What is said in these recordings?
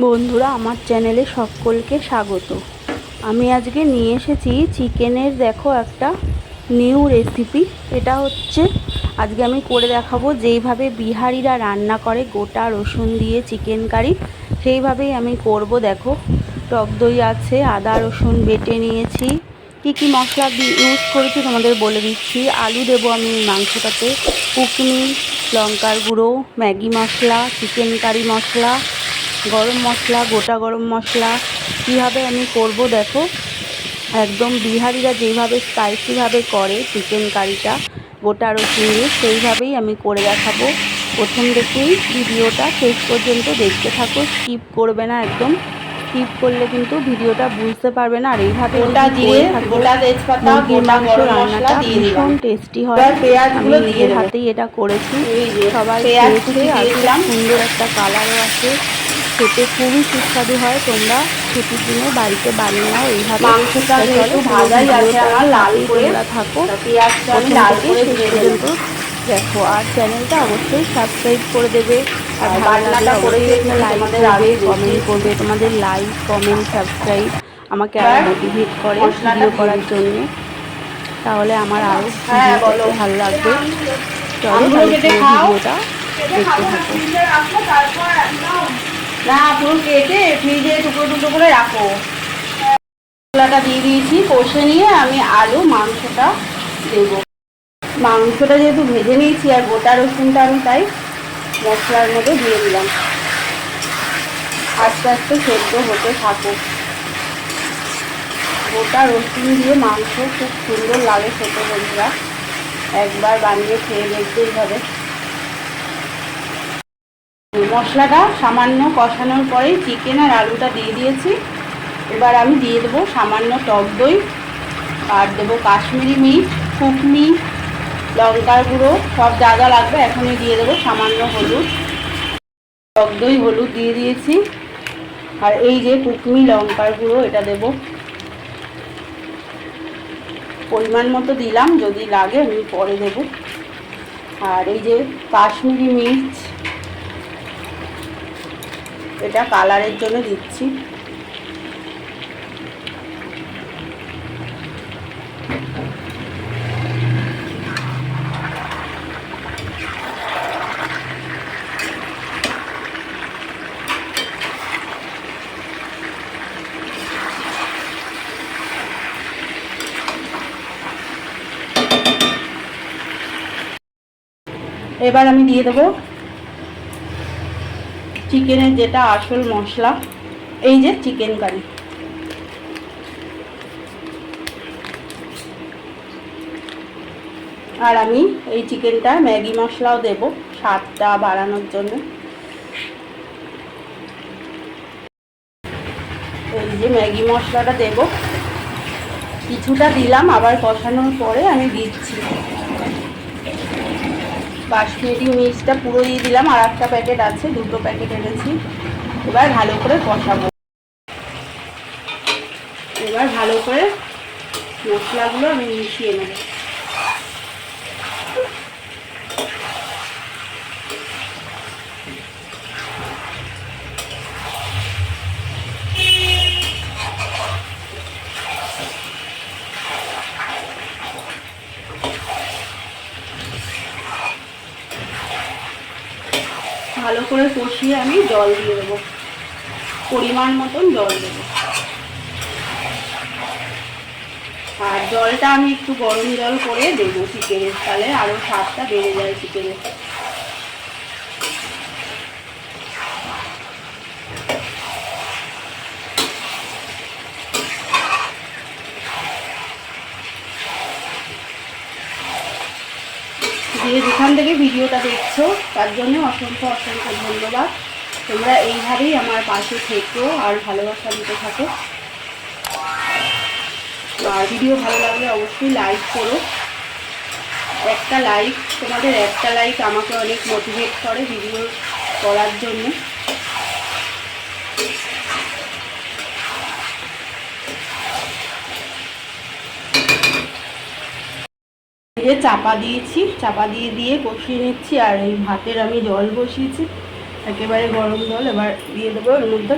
বন্ধুরা, আমার চ্যানেলে সকলকে স্বাগত। আমি আজকে নিয়ে এসেছি চিকেনের, দেখো, একটা নিউ রেসিপি। এটা হচ্ছে, আজকে আমি করে দেখাবো যেইভাবে বিহারিরা রান্না করে গোটা রসুন দিয়ে চিকেন কারি। সেইভাবেই আমি করব, দেখো। টক দই আছে, আদা, রসুন বেটে নিয়েছি। কী কী মশলা ইউজ করেছি তোমাদের বলে দিচ্ছি। আলু দেবো আমি মাংসটাতে। কুকনি, লঙ্কার গুঁড়ো, ম্যাগি মশলা, চিকেন কারি মশলা। গরম মশলা গোটা গরম মশলা কীভাবে আমি করব দেখো? একদম বিহারিরা যেভাবে স্পাইসিভাবে করে চিকেন কারিটা গোটা রসুন দিয়ে সেইভাবেই আমি করে দেখাবো। প্রথম থেকেই ভিডিওটা শেষ পর্যন্ত দেখতে থাকো স্কিপ করবে না একদম। স্কিপ করলে কিন্তু ভিডিওটা বুঝতে পারবে না আর এইভাবে গোটা জিরে গোটা তেজপাতা গোটা গরম মশলা রান্নাটা দিয়ে দিলাম। টেস্টি হয়। পেঁয়াজগুলো দিয়ে হাতেই এটা করেছি। সবাই পেঁয়াজ খেয়েছে আর। সুন্দর একটা কালারও আছে। খেতে খুবই সুস্বাদু হয়। তোমরা ছুটির দিনে বাড়িতে বানিয়ে নাও এইভাবে। মাংসটা যেহেতু ভাজাই আছে আমার লাল করে থাকো। আমি লাল করে শেষ পর্যন্ত দেখো আর চ্যানেলটা অবশ্যই সাবস্ক্রাইব করে দেবে। আর বাটনাটা করে লাইক করবে কমেন্ট করবে তোমাদের লাইক কমেন্ট সাবস্ক্রাইব আমাকে আরও মোটিভেট করে ভিডিও করার। জন্য। তাহলে আমার আরও হ্যাঁ, ভালো লাগবে। চলো। ভিডিওটা দেখতে থাকো। না পুরো কেটে ফ্রিজে টুকরো টুকরো করে রাখো। মশলাটা দিয়ে দিয়েছি, কষে নিয়ে আমি আলু, মাংসটা দেবো। মাংসটা যেহেতু ভেজে নিয়েছি আর গোটা রসুনটা আমি তাই মশলার মধ্যে দিয়ে দিলাম। আস্তে আস্তে সেদ্ধ হতে থাকো গোটা রসুন দিয়ে মাংস খুব সুন্দর লাগে খেতে বন্ধুরা। একবার বানিয়ে খেয়ে দেখতেই হবে। মশলাটা সামান্য কষানোর পরেই চিকেন আর আলুটা দিয়ে দিয়েছি। এবার আমি দিয়ে দেবো সামান্য টক দই, আর দেবো কাশ্মীরি মিট, কুকনি, লঙ্কার গুঁড়ো, সব যা যা লাগবে এখনই দিয়ে দেবো সামান্য হলুদ। টক দই, হলুদ দিয়ে দিয়েছি। আর এই যে কুকনি, লঙ্কার গুঁড়ো, এটা দেব। পরিমাণ মতো দিলাম, যদি লাগে আমি পরে দেব। আর এই যে কাশ্মীরি মির্চ এটা কালারের জন্য দিচ্ছি। এবার আমি দিয়ে দেবো চিকেনের যেটা আসল মশলা, এই যে চিকেন কারি আর আমি এই চিকেনটা ম্যাগি মশলাও দেব স্বাদটা বাড়ানোর জন্য। এই যে ম্যাগি মশলাটা দেব। কিছুটা দিলাম, আবার কষানোর পরে আমি দিচ্ছি। বাসমতি মিক্সটা পুরো দিয়ে দিলাম, আর একটা প্যাকেট আছে, দুটো প্যাকেট এনেছি। এবার ভালো করে কষাবো। এবার ভালো করে মশলাগুলো আমি মিশিয়ে নেব। ভালো করে কষিয়ে আমি জল দিয়ে দেবো। পরিমাণ মতন জল দেবো। আর জলটা আমি একটু গরম জল করে দেবো চিকেনের তাহলে আরও স্বাদটা বেড়ে যায় চিকেনের। যেখান থেকে ভিডিওটা দেখছ, তার জন্য অসংখ্য অসংখ্য ধন্যবাদ। তোমরা এইভাবেই আমার পাশে থেকো আর ভালোবাসা দিতে থাকো। আর ভিডিও ভালো লাগলে অবশ্যই লাইক করো। একটা লাইক তোমাদের একটা লাইক আমাকে অনেক মোটিভেট করে ভিডিও করার জন্য। যে চাপা দিয়েছি, চাপা দিয়ে দিয়ে কষিয়ে নিচ্ছি আর এই ভাতের আমি জল বসিয়েছি। একেবারে গরম জল, এবার দিয়ে দেবো এর মধ্যে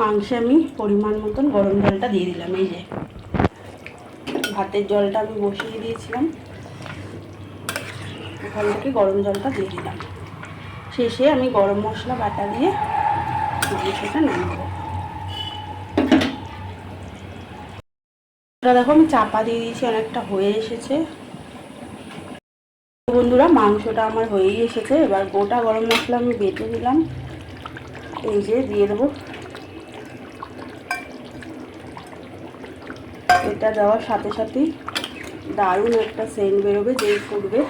মাংসে আমি পরিমাণ মতন গরম জলটা দিয়ে দিলাম, এই যে। ভাতের জলটা আমি বসিয়ে দিয়েছিলাম। ওখান থেকে গরম জলটা দিয়ে দিলাম। শেষে আমি গরম মশলা বাটা দিয়ে মাংসটা নামাবো দেখো আমি চাপা দিয়ে দিয়েছি, অনেকটা হয়ে এসেছে। বন্ধুরা, মাংসটা আমার হয়েই এসেছে। এবার গোটা গরম মশলা আমি বেটে দিলাম এই যে দিয়ে দেবো। এটা দেওয়ার সাথে সাথেই দারুণ একটা সেন্ট বেরোবে, যেই ফুটবে।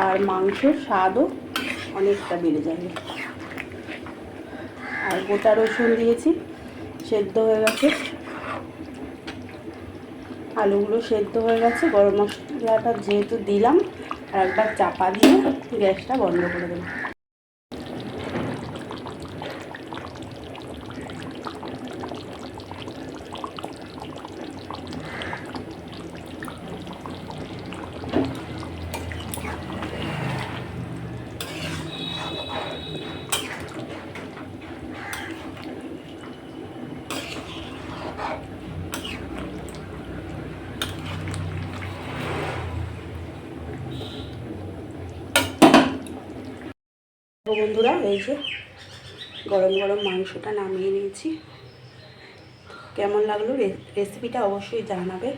আর মাংসের স্বাদও অনেকটা বেড়ে যাবে। আর গোটা রসুন দিয়েছি, সেদ্ধ হয়ে গেছে। আলুগুলো সেদ্ধ হয়ে গেছে, গরম মশলাটা যেহেতু দিলাম, আর একবার চাপা দিয়ে গ্যাসটা বন্ধ করে দেবো। বন্ধুরা এই যে গরম গরম মাংসটা নামিয়ে নিয়েছি। কেমন লাগল রেসিপিটা অবশ্যই জানাবে।